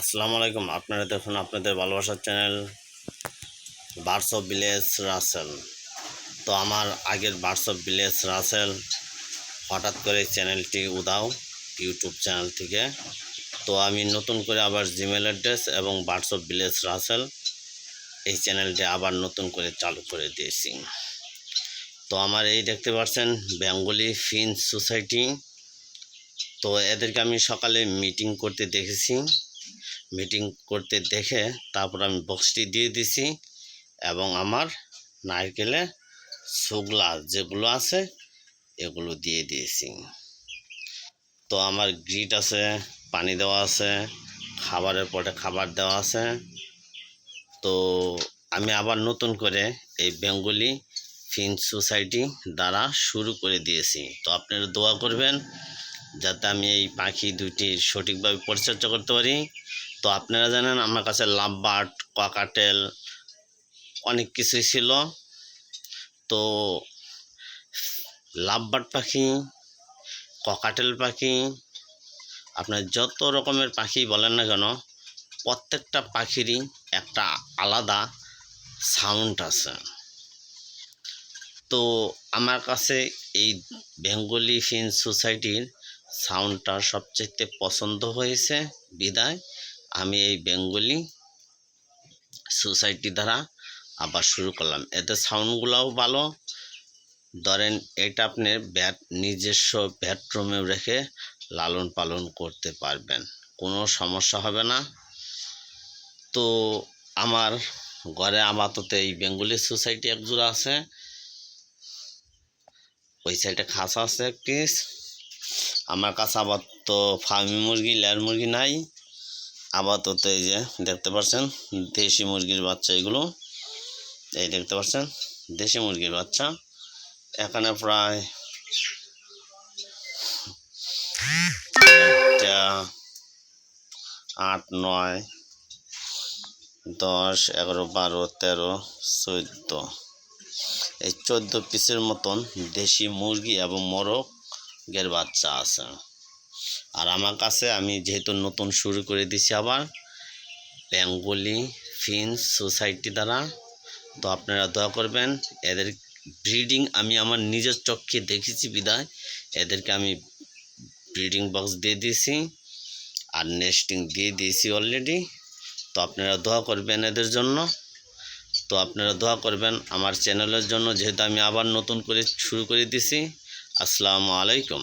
আসসালামু আলাইকুম। আপনারা দেখুন আপনাদের ভালোবাসার channel birds of village Rasel তো আমার আগের বার্ডস অফ ভিলেজ রাসেল হঠাৎ করে চ্যানেলটি উদাও ইউটিউব চ্যানেল থেকে। তো আমি নতুন করে আবার জিমেল অ্যাড্রেস এবং বার্ডস অফ ভিলেজ রাসেল এই চ্যানেলটি আবার নতুন করে চালু করে দিয়েছি। তো আমার এই দেখতে পাচ্ছেন বেঙ্গলি ফিন্স সোসাইটি তো এদেরকে আমি সকালে মিটিং করতে দেখেছি। মিটিং করতে দেখে তারপর আমি বক্সটি দিয়ে দিছি এবং আমার নারকেলে সুগলা যেগুলো আছে, এগুলো দিয়ে দিয়েছি। তো আমার গ্রিট আছে, পানি দেওয়া আছে, খাবারের পরে খাবার দেওয়া আছে। তো আমি আবার নতুন করে এই বেঙ্গলি ফিন্স সোসাইটি দ্বারা শুরু করে দিয়েছি। তো আপনারা দোয়া করবেন যাতে আমি এই পাখি দুটি সঠিকভাবে পরিচর্যা করতে পারি। তো আপনারা জানেন আমার কাছে লাভবার্ড ককাটেল অনেক কিছুই ছিল। তো লাভবার্ড পাখি ককাটেল পাখি, আপনার যত রকমের পাখি বলেন না কেন, প্রত্যেকটা পাখিরই একটা আলাদা সাউন্ড আছে। তো আমার কাছে এই বেঙ্গলি ফিন সোসাইটির সাউন্ডটা সবচেয়ে পছন্দ হয়েছে, বিদায়। আমি এই বেঙ্গলি সোসাইটি দ্বারা আবার শুরু করলাম। এতে সাউন্ডগুলোও ভালো। ধরেন, এটা আপনি ব্যাট, নিজস্ব ব্যাডরুমেও রেখে লালন পালন করতে পারবেন। কোনো সমস্যা হবে না। তো আমার ঘরে আপাতত এই বেঙ্গলি সোসাইটি এক জোড়া আছে। ওই সাইডে খাসা আছে একটি আমার কাছে আপাতত ফার্মি মুরগি, লেয়ার মুরগি নাই। আপাতত এই যে দেখতে পাচ্ছেন, দেশি মুরগির বাচ্চা এগুলো। এই দেখতে পাচ্ছেন, দেশি মুরগির বাচ্চা। এখানে প্রায় আট, নয়, দশ, এগারো, বারো, তেরো, চোদ্দ। এই চোদ্দ পিসের মতন দেশি মুরগি এবং মোরগের বাচ্চা আছে। আর আমার কাছে আমি যেহেতু নতুন শুরু করে দিছি আবার বেঙ্গলি ফিন্স সোসাইটি দ্বারা, তো আপনারা দোয়া করবেন, এদের ব্রিডিং আমি আমার নিজের চক্ষে দেখেছি বিদায়, এদেরকে আমি ব্রিডিং বক্স দিয়ে দিয়েছি আর নেস্টিং দিয়ে দিয়েছি অলরেডি তো আপনারা দোয়া করবেন এদের জন্য। তো আপনারা দোয়া করবেন আমার চ্যানেলের জন্য, যেহেতু আমি আবার নতুন করে শুরু করে দিছি, আসসালামু আলাইকুম।